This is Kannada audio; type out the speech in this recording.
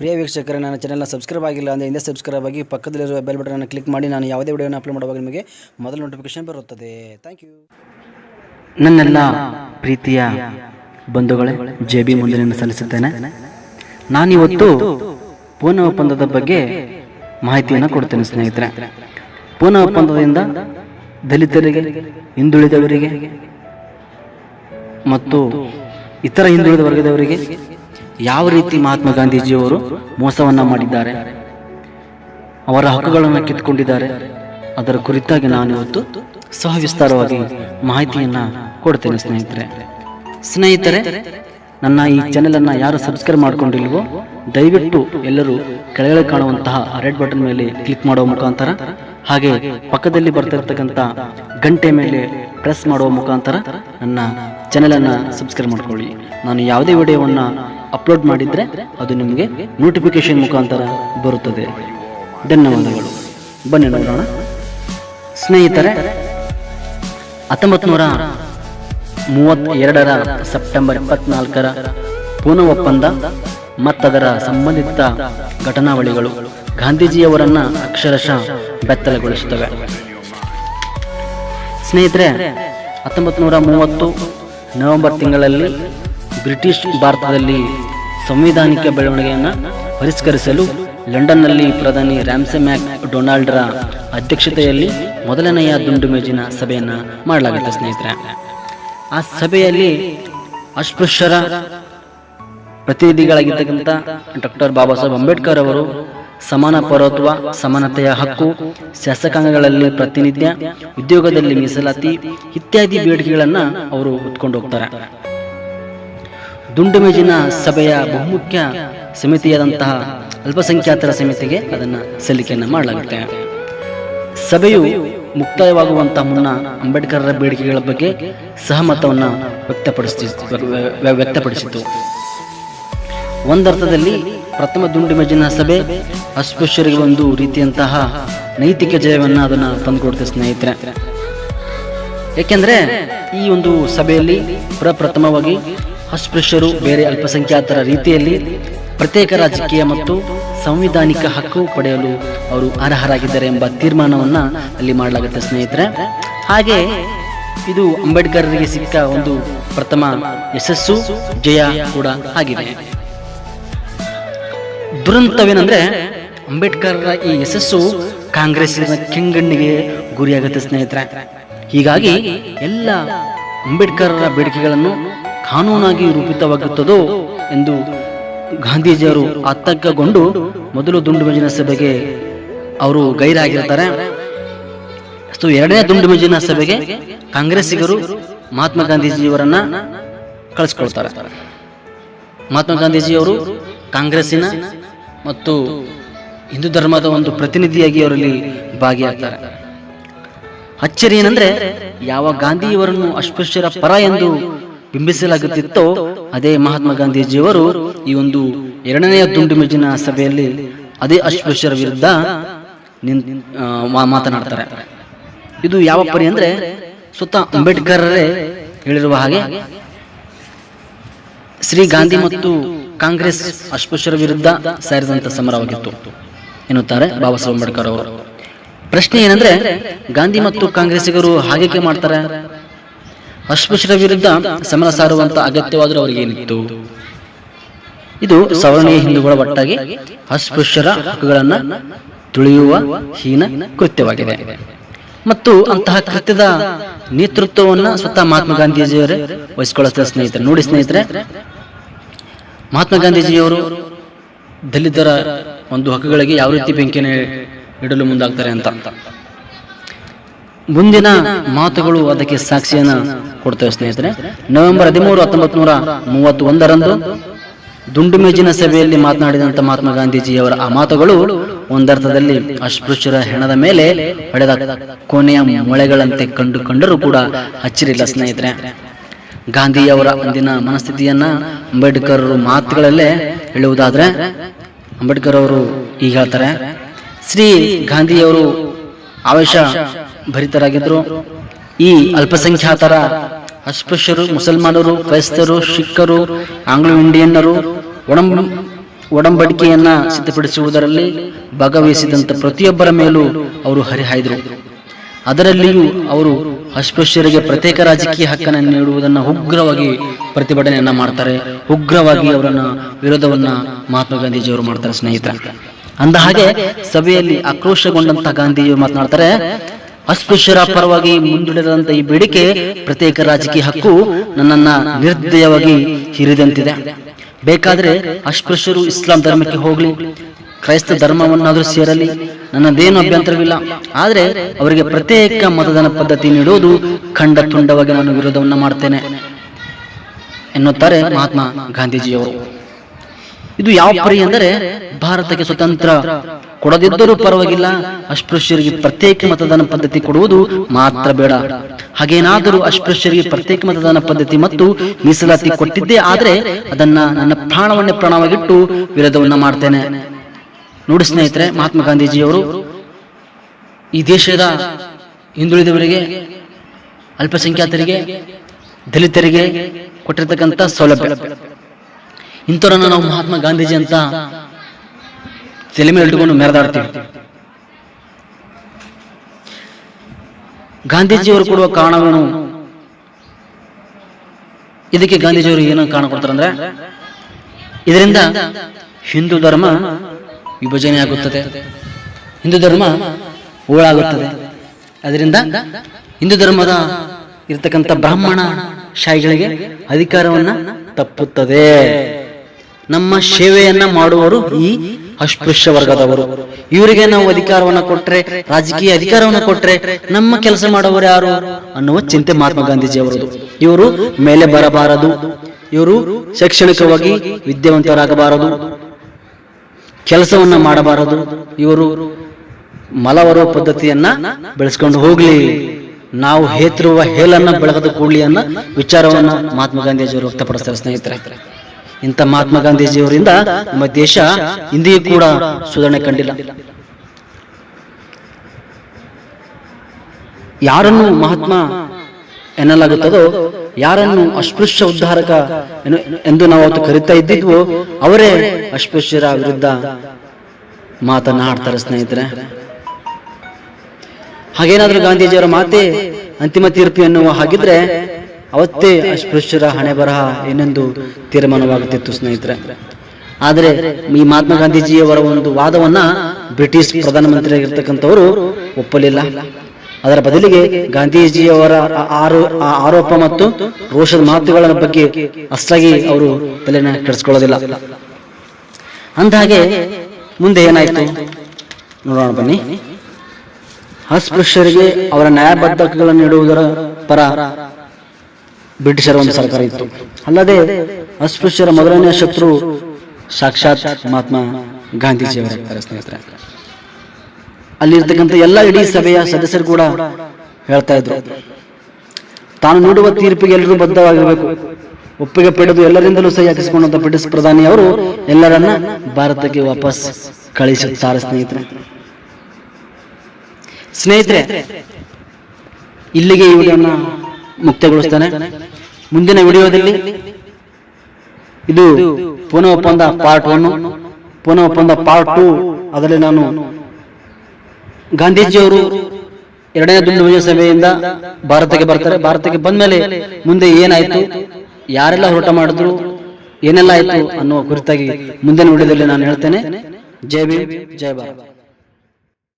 ಪ್ರಿಯ ವೀಕ್ಷಕರ, ನನ್ನ ಚಾನಲ್ನ ಸಬ್ಸ್ಕ್ರೈಬ್ ಆಗಿಲ್ಲ ಅಂದರೆ ಹಿಂದೆ ಸಬ್ಸ್ಕ್ರೈಬ್ ಆಗಿ ಪಕ್ಕದಲ್ಲಿರುವ ಬೆಲ್ ಬಟನನ್ನು ಕ್ಲಿಕ್ ಮಾಡಿ. ನಾನು ಯಾವುದೇ ವಿಡಿಯೋನ ಅಪ್ಲೋಡ್ ಮಾಡುವಾಗ ನಿಮಗೆ ಮೊದಲ ನೋಟಿಫಿಕೇಶನ್ ಬರುತ್ತದೆ. ಥ್ಯಾಂಕ್ ಯು ನನ್ನೆಲ್ಲ ಪ್ರೀತಿಯ ಬಂಧುಗಳೇ ಜೆ ಬಿ ಮುಂದೆ ಸಲ್ಲಿಸುತ್ತೇನೆ. ನಾನಿವತ್ತು ಪೂನ ಒಪ್ಪಂದದ ಬಗ್ಗೆ ಮಾಹಿತಿಯನ್ನು ಕೊಡ್ತೇನೆ ಸ್ನೇಹಿತರೆ. ಪೂನ ಒಪ್ಪಂದದಿಂದ ದಲಿತರಿಗೆ, ಹಿಂದುಳಿದವರಿಗೆ ಮತ್ತು ಇತರ ಹಿಂದುಳಿದ ವರ್ಗದವರಿಗೆ ಯಾವ ರೀತಿ ಮಹಾತ್ಮ ಗಾಂಧೀಜಿಯವರು ಮೋಸವನ್ನು ಮಾಡಿದ್ದಾರೆ? ಅವರ ಹಕ್ಕುಗಳನ್ನು ಕಿತ್ಕೊಂಡಿದ್ದಾರೆ. ಅದರ ಕುರಿತಾಗಿ ನಾನು ಇವತ್ತು ಸವಿಸ್ತಾರವಾಗಿ ಮಾಹಿತಿಯನ್ನು ಕೊಡ್ತೇನೆ ಸ್ನೇಹಿತರೆ. ಸ್ನೇಹಿತರೆ, ನನ್ನ ಈ ಚಾನೆಲನ್ನು ಯಾರು ಸಬ್ಸ್ಕ್ರೈಬ್ ಮಾಡ್ಕೊಂಡಿಲ್ವೋ, ದಯವಿಟ್ಟು ಎಲ್ಲರೂ ಕೆಳಗಡೆ ಕಾಣುವಂತಹ ರೆಡ್ ಬಟನ್ ಮೇಲೆ ಕ್ಲಿಕ್ ಮಾಡುವ ಮುಖಾಂತರ, ಹಾಗೆ ಪಕ್ಕದಲ್ಲಿ ಬರ್ತಿರ್ತಕ್ಕಂಥ ಗಂಟೆ ಮೇಲೆ ಪ್ರೆಸ್ ಮಾಡುವ ಮುಖಾಂತರ ನನ್ನ ಚಾನೆಲನ್ನು ಸಬ್ಸ್ಕ್ರೈಬ್ ಮಾಡ್ಕೊಳ್ಳಿ. ನಾನು ಯಾವುದೇ ವಿಡಿಯೋವನ್ನು ಅಪ್ಲೋಡ್ ಮಾಡಿದ್ರೆ ಅದು ನಿಮಗೆ ನೋಟಿಫಿಕೇಶನ್ ಮುಖಾಂತರ ಬರುತ್ತದೆ. ಧನ್ಯವಾದಗಳು. ಬನ್ನಿ ನೋಡೋಣ. ಸ್ನೇಹಿತರೆ ಹತ್ತೊಂಬತ್ತು ನೂರ ಮೂವತ್ತೆರಡರ ಸೆಪ್ಟೆಂಬರ್ ಇಪ್ಪತ್ನಾಲ್ಕರ ಪೂನ ಒಪ್ಪಂದ ಮತ್ತದರ ಸಂಬಂಧಿತ ಘಟನಾವಳಿಗಳು ಗಾಂಧೀಜಿಯವರನ್ನ ಅಕ್ಷರಶಃ ಬೆತ್ತಲೆಗೊಳಿಸುತ್ತವೆ. ಸ್ನೇಹಿತರೆ ಹತ್ತೊಂಬತ್ತು ನೂರ ಮೂವತ್ತು ನವೆಂಬರ್ ತಿಂಗಳಲ್ಲಿ ಬ್ರಿಟಿಷ್ ಭಾರತದಲ್ಲಿ ಸಂವಿಧಾನಿಕ ಬೆಳವಣಿಗೆಯನ್ನು ಪರಿಷ್ಕರಿಸಲು ಲಂಡನ್ನಲ್ಲಿ ಪ್ರಧಾನಿ ರ್ಯಾಮ್ಸೆ ಮ್ಯಾಕ್ ಡೊನಾಲ್ಡ್ರ ಅಧ್ಯಕ್ಷತೆಯಲ್ಲಿ ಮೊದಲನೆಯ ದುಂಡು ಮೇಜಿನ ಸಭೆಯನ್ನು ಮಾಡಲಾಗುತ್ತೆ, ಸ್ನೇಹಿತರೆ. ಆ ಸಭೆಯಲ್ಲಿ ಅಸ್ಪೃಶ್ಯರ ಪ್ರತಿನಿಧಿಗಳಾಗಿರ್ತಕ್ಕಂಥ ಡಾಕ್ಟರ್ ಬಾಬಾ ಸಾಹೇಬ್ ಅಂಬೇಡ್ಕರ್ ಅವರು ಸಮಾನ ಪೌರತ್ವ, ಸಮಾನತೆಯ ಹಕ್ಕು, ಶಾಸಕಾಂಗಗಳಲ್ಲಿ ಪ್ರಾತಿನಿಧ್ಯ, ಉದ್ಯೋಗದಲ್ಲಿ ಮೀಸಲಾತಿ ಇತ್ಯಾದಿ ಬೇಡಿಕೆಗಳನ್ನು ಅವರು ಹೊತ್ಕೊಂಡು ಹೋಗ್ತಾರೆ. ದುಂಡು ಮೇಜಿನ ಸಭೆಯ ಬಹುಮುಖ್ಯ ಸಮಿತಿಯಾದಂತಹ ಅಲ್ಪಸಂಖ್ಯಾತರ ಸಮಿತಿಗೆ ಅದನ್ನು ಸಲ್ಲಿಕೆಯನ್ನು ಮಾಡಲಾಗುತ್ತೆ. ಸಭೆಯು ಮುಕ್ತಾಯವಾಗುವಂತಹ ಮುನ್ನ ಅಂಬೇಡ್ಕರರ ಬೇಡಿಕೆಗಳ ಬಗ್ಗೆ ಸಹಮತವನ್ನು ವ್ಯಕ್ತಪಡಿಸಿ ವ್ಯ- ವ್ಯಕ್ತಪಡಿಸಿತು. ಒಂದರ್ಥದಲ್ಲಿ ಪ್ರಥಮ ದುಂಡು ಮೇಜಿನ ಸಭೆ ಅಸ್ಪೃಶ್ಯರಿಗೆ ಒಂದು ರೀತಿಯಂತಹ ನೈತಿಕ ಜಯವನ್ನು ಅದನ್ನು ತಂದುಕೊಡುತ್ತೆ ಸ್ನೇಹಿತರೆ. ಏಕೆಂದರೆ ಈ ಒಂದು ಸಭೆಯಲ್ಲಿ ಪ್ರಪ್ರಥಮವಾಗಿ ಅಸ್ಪೃಶ್ಯರು ಬೇರೆ ಅಲ್ಪಸಂಖ್ಯಾತರ ರೀತಿಯಲ್ಲಿ ಪ್ರತ್ಯೇಕ ರಾಜಕೀಯ ಮತ್ತು ಸಂವಿಧಾನಿಕ ಹಕ್ಕು ಪಡೆಯಲು ಅವರು ಅರ್ಹರಾಗಿದ್ದಾರೆ ಎಂಬ ತೀರ್ಮಾನವನ್ನು ಅಲ್ಲಿ ಮಾಡಲಾಗುತ್ತೆ, ಸ್ನೇಹಿತರೆ. ಹಾಗೆ ಇದು ಅಂಬೇಡ್ಕರ್ರಿಗೆ ಸಿಕ್ಕ ಒಂದು ಪ್ರಥಮ ಯಶಸ್ಸು, ಜಯ ಕೂಡ ಆಗಿದೆ. ದುರಂತವೇನಂದ್ರೆ ಅಂಬೇಡ್ಕರ್ರ ಈ ಯಶಸ್ಸು ಕಾಂಗ್ರೆಸ್ಸಿನ ಕೆಂಗಣ್ಣಿಗೆ ಗುರಿಯಾಗುತ್ತೆ, ಸ್ನೇಹಿತರೆ. ಹೀಗಾಗಿ ಎಲ್ಲ ಅಂಬೇಡ್ಕರ್ರ ಬೇಡಿಕೆಗಳನ್ನು ಕಾನೂನಾಗಿ ರೂಪಿತವಾಗುತ್ತದೋ ಎಂದು ಗಾಂಧೀಜಿಯವರು ಆತಂಕಗೊಂಡು ಮೊದಲು ದುಂಡು ಮೇಜಿನ ಸಭೆಗೆ ಅವರು ಗೈರಾಗಿರ್ತಾರೆ. ಎರಡನೇ ದುಂಡು ಮೇಜಿನ ಸಭೆಗೆ ಕಾಂಗ್ರೆಸ್ಸಿಗರು ಮಹಾತ್ಮ ಗಾಂಧೀಜಿಯವರನ್ನ ಕಳಿಸ್ಕೊಳ್ತಾರೆ. ಮಹಾತ್ಮ ಗಾಂಧೀಜಿಯವರು ಕಾಂಗ್ರೆಸ್ಸಿನ ಮತ್ತು ಹಿಂದೂ ಧರ್ಮದ ಒಂದು ಪ್ರತಿನಿಧಿಯಾಗಿ ಅವರಲ್ಲಿ ಭಾಗಿಯಾಗ್ತಾರೆ. ಅಚ್ಚರಿ ಏನಂದ್ರೆ ಯಾವ ಗಾಂಧಿಯವರನ್ನು ಅಸ್ಪೃಶ್ಯರ ಪರ ಎಂದು ಬಿಂಬಿಸಲಾಗುತ್ತಿತ್ತೋ, ಅದೇ ಮಹಾತ್ಮ ಗಾಂಧೀಜಿಯವರು ಈ ಒಂದು ಎರಡನೆಯ ದುಂಡು ಮೇಜಿನ ಸಭೆಯಲ್ಲಿ ಅದೇ ಅಸ್ಪೃಶ್ಯರ ವಿರುದ್ಧ ಮಾತನಾಡ್ತಾರೆ. ಇದು ಯಾವ ಪರಿ ಅಂದ್ರೆ ಸುತ್ತ ಅಂಬೇಡ್ಕರರೇ ಹೇಳಿರುವ ಹಾಗೆ ಶ್ರೀ ಗಾಂಧಿ ಮತ್ತು ಕಾಂಗ್ರೆಸ್ ಅಸ್ಪೃಶ್ಯರ ವಿರುದ್ಧ ಸೇರಿದಂತ ಸಮರವಾಗಿತ್ತು. ಎನ್ನುತ್ತಾರೆ ಬಾಬಾ ಸಾಹೇಬ್ ಅಂಬೇಡ್ಕರ್ ಅವರು. ಪ್ರಶ್ನೆ ಏನಂದ್ರೆ ಗಾಂಧಿ ಮತ್ತು ಕಾಂಗ್ರೆಸ್ಸಿಗರು ಹಾಗೇಕೆ ಮಾಡ್ತಾರೆ? ಅಸ್ಪೃಶ್ಯರ ವಿರುದ್ಧ ಸಮರ ಸಾರುವಂತ ಅಗತ್ಯವಾದರೂ ಅವರಿಗೇನಿತ್ತು ಇದು ಸವರ್ಣೀಯ ಹಿಂದೂಗಳ ಒಟ್ಟಾಗಿ ಅಸ್ಪೃಶ್ಯರ ಹಕ್ಕುಗಳನ್ನ ತುಳಿಯುವ ಹೀನ ಕೃತ್ಯವಾಗಿದೆ. ಮತ್ತು ಅಂತಹ ಕೃತ್ಯದ ನೇತೃತ್ವವನ್ನು ಸ್ವತಃ ಮಹಾತ್ಮ ಗಾಂಧೀಜಿಯವರೇ ವಹಿಸಿಕೊಳ್ಳುತ್ತಾರೆ ಸ್ನೇಹಿತರೆ. ನೋಡಿ ಸ್ನೇಹಿತರೆ, ಮಹಾತ್ಮ ಗಾಂಧೀಜಿಯವರು ದಲಿತರ ಒಂದು ಹಕ್ಕುಗಳಿಗೆ ಯಾವ ರೀತಿ ಬೆಂಕಿಯನ್ನು ಇಡಲು ಮುಂದಾಗ್ತಾರೆ ಅಂತ. ಮುಂದಿನ ಮಾತುಗಳು ಅದಕ್ಕೆ ಸಾಕ್ಷಿಯನ್ನು ಕೊಡ್ತೇವೆ ಸ್ನೇಹಿತರೆ. ನವೆಂಬರ್ ಹದಿಮೂರು ಹತ್ತೊಂಬತ್ತು ನೂರ ಮೂವತ್ತು ಒಂದರಂದು ದುಂಡು ಮೇಜಿನ ಸಭೆಯಲ್ಲಿ ಮಾತನಾಡಿದಂತ ಮಹಾತ್ಮ ಗಾಂಧೀಜಿಯವರ ಆ ಮಾತುಗಳು ಒಂದರ್ಥದಲ್ಲಿ ಅಸ್ಪೃಶ್ಯರ ಹೆಣದ ಮೇಲೆ ಹೊಡೆದ ಕೊನೆಯ ಮೊಳೆಗಳಂತೆ ಕಂಡು ಕಂಡರೂ ಕೂಡ ಹಚ್ಚಿರಿಲ್ಲ ಸ್ನೇಹಿತರೆ. ಗಾಂಧಿಯವರ ಅಂದಿನ ಮನಸ್ಥಿತಿಯನ್ನ ಅಂಬೇಡ್ಕರ್ ಮಾತುಗಳಲ್ಲೇ ಹೇಳುವುದಾದ್ರೆ, ಅಂಬೇಡ್ಕರ್ ಅವರು ಈಗ ಹೇಳ್ತಾರೆ, ಶ್ರೀ ಗಾಂಧಿಯವರು ಆವೇಶ ಭರಿತರಾಗಿದ್ರು. ಈ ಅಲ್ಪಸಂಖ್ಯಾತರ ಅಸ್ಪೃಶ್ಯರು, ಮುಸಲ್ಮಾನರು, ಕ್ರೈಸ್ತರು ಸಿಖ್ಖರು ಆಂಗ್ಲೋ ಇಂಡಿಯನ್ನರು ಒಡಂಬ, ಒಡಂಬಡಿಕೆಯನ್ನ ಸಿದ್ಧಪಡಿಸುವುದರಲ್ಲಿ ಭಾಗವಹಿಸಿದಂಥ ಪ್ರತಿಯೊಬ್ಬರ ಮೇಲೂ ಅವರು ಹರಿಹಾಯ್ದರು. ಅದರಲ್ಲಿಯೂ ಅವರು ಅಸ್ಪೃಶ್ಯರಿಗೆ ಪ್ರತ್ಯೇಕ ರಾಜಕೀಯ ಹಕ್ಕನ್ನು ನೀಡುವುದನ್ನು ಉಗ್ರವಾಗಿ ಪ್ರತಿಭಟನೆಯನ್ನ ಮಾಡ್ತಾರೆ. ಉಗ್ರವಾಗಿ ಅವರನ್ನ ವಿರೋಧವನ್ನ ಮಹಾತ್ಮ ಗಾಂಧೀಜಿಯವರು ಮಾಡ್ತಾರೆ ಸ್ನೇಹಿತರ. ಅಂದ ಹಾಗೆ ಸಭೆಯಲ್ಲಿ ಆಕ್ರೋಶಗೊಂಡಂತ ಗಾಂಧೀಜಿ ಮಾತನಾಡ್ತಾರೆ, ಅಸ್ಪೃಶ್ಯರ ಪರವಾಗಿ ಮುಂದೂಡಿದಂತ ಈ ಬೇಡಿಕೆ ಪ್ರತ್ಯೇಕ ರಾಜಕೀಯ ಹಕ್ಕು ನನ್ನನ್ನ ನಿರ್ದಯವಾಗಿ ಹಿರಿದಂತಿದೆ. ಬೇಕಾದ್ರೆ ಅಸ್ಪೃಶ್ಯರು ಇಸ್ಲಾಂ ಧರ್ಮಕ್ಕೆ ಹೋಗ್ಲಿ, ಕ್ರೈಸ್ತ ಧರ್ಮವನ್ನಾದರೂ ಸೇರಲಿ, ನನ್ನದೇನು ಅಭ್ಯಂತರವಿಲ್ಲ. ಆದರೆ ಅವರಿಗೆ ಪ್ರತ್ಯೇಕ ಮತದಾನ ಪದ್ಧತಿ ನೀಡುವುದು ಖಂಡ ತುಂಡವಾಗಿ ನಾನು ವಿರೋಧವನ್ನ ಮಾಡ್ತೇನೆ, ಎನ್ನುತ್ತಾರೆ ಮಹಾತ್ಮ ಗಾಂಧೀಜಿಯವರು. ಇದು ಯಾವ ಪರಿ ಅಂದರೆ ಭಾರತಕ್ಕೆ ಸ್ವತಂತ್ರ. ಕೊಡದಿದ್ದರೂ ಪರವಾಗಿಲ್ಲ. ಅಸ್ಪೃಶ್ಯರಿಗೆ ಪ್ರತ್ಯೇಕ ಮತದಾನ ಪದ್ಧತಿ ಕೊಡುವುದು ಮಾತ್ರ ಬೇಡ. ಹಾಗೇನಾದರೂ ಅಸ್ಪೃಶ್ಯರಿಗೆ ಪ್ರತ್ಯೇಕ ಮತದಾನ ಪದ್ಧತಿ ಮತ್ತು ಮೀಸಲಾತಿ ಕೊಟ್ಟಿದ್ದೇ ಆದರೆ ಅದನ್ನ ನನ್ನ ಪ್ರಾಣವನ್ನೇ ಪ್ರಾಣವಾಗಿಟ್ಟು ವಿರೋಧವನ್ನ ಮಾಡ್ತೇನೆ. ನೋಡಿ ಸ್ನೇಹಿತರೆ, ಮಹಾತ್ಮ ಗಾಂಧೀಜಿಯವರು ಈ ದೇಶದ ಹಿಂದುಳಿದವರಿಗೆ, ಅಲ್ಪಸಂಖ್ಯಾತರಿಗೆ, ದಲಿತರಿಗೆ ಕೊಟ್ಟಿರ್ತಕ್ಕಂಥ ಸೌಲಭ್ಯ. ಇಂಥವ್ರನ್ನ ನಾವು ಮಹಾತ್ಮ ಗಾಂಧೀಜಿ ಅಂತ ತಲೆ ಮೇಲೆ ಇಟ್ಕೊಂಡು ಮೆರೆದಾಡ್ತೀವಿ. ಗಾಂಧೀಜಿಯವರು ಕೊಡುವ ಕಾರಣವೇನು? ಇದಕ್ಕೆ ಗಾಂಧೀಜಿಯವರು ಏನೋ ಕಾರಣ ಕೊಡ್ತಾರಂದ್ರೆ ಇದರಿಂದ ಹಿಂದೂ ಧರ್ಮ ವಿಭಜನೆ ಆಗುತ್ತದೆ. ಹಿಂದೂ ಧರ್ಮ ಹೋಳಾಗುತ್ತದೆ ಅದರಿಂದ ಹಿಂದೂ ಧರ್ಮದ ಇರತಕ್ಕಂಥ ಬ್ರಾಹ್ಮಣ ಶಾಹಿಗಳಿಗೆ ಅಧಿಕಾರವನ್ನ ತಪ್ಪುತ್ತದೆ. ನಮ್ಮ ಸೇವೆಯನ್ನ ಮಾಡುವವರು ಈ ಅಸ್ಪೃಶ್ಯ ವರ್ಗದವರು ಇವರಿಗೆ ನಾವು ಅಧಿಕಾರವನ್ನ ಕೊಟ್ರೆ, ರಾಜಕೀಯ ಅಧಿಕಾರವನ್ನ ಕೊಟ್ರೆ ನಮ್ಮ ಕೆಲಸ ಮಾಡುವವರು ಯಾರು ಅನ್ನುವ ಚಿಂತೆ ಮಹಾತ್ಮ ಗಾಂಧೀಜಿ ಅವರದು ಇವರು ಮೇಲೆ ಬರಬಾರದು. ಇವರು ಶೈಕ್ಷಣಿಕವಾಗಿ ವಿದ್ಯಾವಂತರಾಗಬಾರದು. ಕೆಲಸವನ್ನ ಮಾಡಬಾರದು. ಇವರು ಮಲವರುವ ಪದ್ಧತಿಯನ್ನ ಬೆಳೆಸ್ಕೊಂಡು ಹೋಗ್ಲಿ. ನಾವು ಹೇತಿರುವ ಹೇಲನ್ನ ಬೆಳಗದ ಕೂಡ್ಲಿ ಅನ್ನೋ ವಿಚಾರವನ್ನ ಮಹಾತ್ಮ ಗಾಂಧೀಜಿಯವರು ವ್ಯಕ್ತಪಡಿಸ್ತಾರೆ ಸ್ನೇಹಿತರೆ. ಇಂಥ ಮಹಾತ್ಮ ಗಾಂಧೀಜಿಯವರಿಂದ ನಮ್ಮ ದೇಶ ಹಿಂದಿ ಕೂಡ ಸುಧಾರಣೆ ಕಂಡಿಲ್ಲ. ಯಾರನ್ನು ಮಹಾತ್ಮ ಎನ್ನಲಾಗುತ್ತದೋ, ಯಾರನ್ನು ಅಸ್ಪೃಶ್ಯ ಉದ್ಧಾರಕ ಎಂದು ನಾವು ಅವತ್ತು ಕರಿತಾ ಇದ್ದಿದ್ವೋ, ಅವರೇ ಅಸ್ಪೃಶ್ಯರ ವಿರುದ್ಧ ಮಾತನಾಡ್ತಾರೆ ಸ್ನೇಹಿತರೆ. ಹಾಗೇನಾದ್ರೂ ಗಾಂಧೀಜಿಯವರ ಮಾತೆ ಅಂತಿಮ ತೀರ್ಪು ಎನ್ನುವ ಹಾಗಿದ್ರೆ ಅವತ್ತೇ ಅಸ್ಪೃಶ್ಯರ ಹಣೆ ಬರಹ ಏನೆಂದು ತೀರ್ಮಾನವಾಗುತ್ತಿತ್ತು ಸ್ನೇಹಿತರೆ. ಆದರೆ ಈ ಮಹಾತ್ಮ ಗಾಂಧೀಜಿಯವರ ಒಂದು ವಾದವನ್ನ ಬ್ರಿಟಿಷ್ ಪ್ರಧಾನಮಂತ್ರಿಯಾಗಿರ್ತಕ್ಕಂಥವರು ಒಪ್ಪಲಿಲ್ಲ. ಅದರ ಬದಲಿಗೆ ಗಾಂಧೀಜಿಯವರ ಆರೋಪ ಮತ್ತು ರೋಷದ ಮಾತುಗಳ ಬಗ್ಗೆ ಅಷ್ಟಾಗಿ ಅವರು ತಲೆನ ಕೆಡಿಸ್ಕೊಳ್ಳೋದಿಲ್ಲ. ಅಂದಹಾಗೆ ಮುಂದೆ ಏನಾಯ್ತು? ನೋಡೋಣ ಬನ್ನಿ. ಅಸ್ಪೃಶ್ಯರಿಗೆ ಅವರ ನ್ಯಾಯಬದ್ಧಗಳನ್ನು ನೀಡುವುದರ ಪರ ಬ್ರಿಟಿಷರ ಒಂದು ಸರ್ಕಾರ ಇತ್ತು. ಅಲ್ಲದೆ ಅಸ್ಪೃಶ್ಯರ ಮೊದಲನೆಯ ಶತ್ರು ಸಾಕ್ಷಾತ್ ಮಹಾತ್ಮ ಗಾಂಧೀಜಿಯವರ ಸ್ನೇಹಿತರೆ. ಅಲ್ಲಿರ್ತಕ್ಕಂಥ ಎಲ್ಲ ಇಡೀ ಸಭೆಯ ಸದಸ್ಯರು ಕೂಡ ಹೇಳ್ತಾ ಇದ್ರು. ತಾನು ನೋಡುವ ತೀರ್ಪಿಗೆ ಎಲ್ಲರೂ ಬದ್ಧವಾಗಿರಬೇಕು. ಒಪ್ಪಿಗೆ ಪಡೆದು ಎಲ್ಲರಿಂದಲೂ ಸಹಿ ಹಾಕಿಸಿಕೊಂಡಂತ ಬ್ರಿಟಿಷ್ ಪ್ರಧಾನಿ ಅವರು ಎಲ್ಲರನ್ನ ಭಾರತಕ್ಕೆ ವಾಪಸ್ ಕಳಿಸುತ್ತಾರೆ, ಸ್ನೇಹಿತರೆ. ಸ್ನೇಹಿತರೆ, ಇಲ್ಲಿಗೆ ವಿಡಿಯೋನ ಮುಕ್ತಗೊಳಿಸ್ತಾನೆ. ಮುಂದಿನ ವಿಡಿಯೋದಲ್ಲಿ ಇದು ಪುನಃ ಒಪ್ಪಂದ ಪಾರ್ಟ್ ಒನ್ ಪುನಃ ಒಪ್ಪಂದ ಪಾರ್ಟ್ ಟು ಅದರಲ್ಲಿ ನಾನು ಗಾಂಧೀಜಿಯವರು ಎರಡನೇ ದುಂಡು ಸಭೆಯಿಂದ ಭಾರತಕ್ಕೆ ಬರ್ತಾರೆ. ಭಾರತಕ್ಕೆ ಬಂದ ಮೇಲೆ ಮುಂದೆ ಏನಾಯ್ತು, ಯಾರೆಲ್ಲ ಹೋರಾಟ ಮಾಡಿದ್ರು, ಏನೆಲ್ಲ ಆಯ್ತು ಅನ್ನುವ ಕುರಿತಾಗಿ ಮುಂದಿನ ವಿಡಿಯೋದಲ್ಲಿ ನಾನು ಹೇಳ್ತೇನೆ. ಜೈ ಭೀಮ್, ಜೈ ಭಾರತ್.